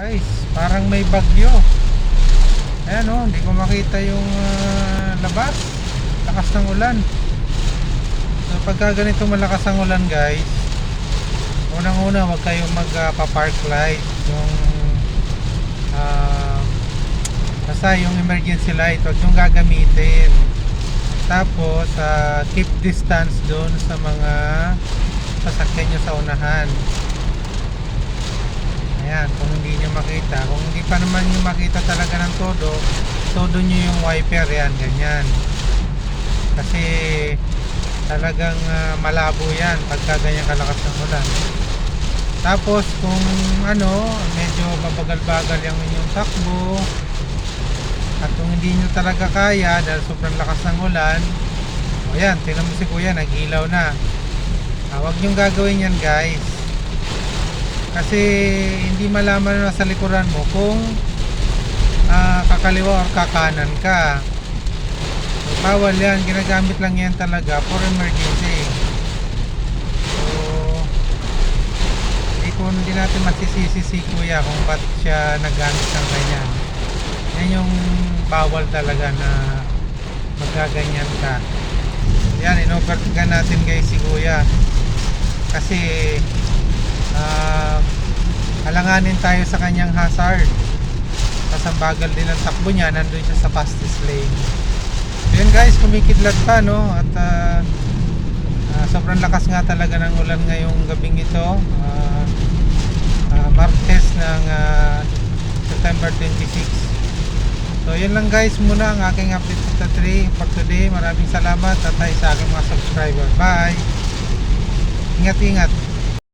Guys, parang may bagyo. Ayan oh, hindi ko makita yung ah, labas. Lakas ng ulan. So pagka ganito malakas ang ulan guys, unang-una wag kayong magpa-park light. Yung ah, basta yung emergency light, wag yung gagamitin. Tapos, ah, keep distance doon sa mga sasakyan nyo sa unahan. Nyo makita. Kung hindi pa naman nyo makita talaga ng todo, todo nyo yung wiper. Yan, ganyan. Kasi talagang ah, malabo yan pagka ganyan kalakas ng ulan. Tapos kung ano, medyo mabagal-bagal yung inyong takbo at kung hindi nyo talaga kaya dahil sobrang lakas ng ulan, o yan, tinan mo si kuya, nag-ilaw na. Ah, huwag nyong gagawin yan guys. Kasi hindi malaman na sa likuran mo kung ah, kakaliwa or kakanan ka. So, bawal yan. Ginagamit lang yan talaga for emergency. So, hindi ko hindi natin masisisi si kuya kung ba't siya nagamit ng ganyan. Yan yung bawal talaga na magaganyan ka. Yan, inovertigan natin guys si kuya. Kasi ah, alanganin tayo sa kanyang hazard. Tapos ang bagal din ang takbo niya, nandun siya sa fastest lane. So yun guys, kumikidlat pa no at ah, ah, sobrang lakas nga talaga ng ulan ngayong gabing ito. Ah, ah, Martes ng ah, September 26. So yun lang guys muna ang aking update sa 3 for today. Maraming salamat at sa aking mga subscriber. Bye! Ingat-ingat!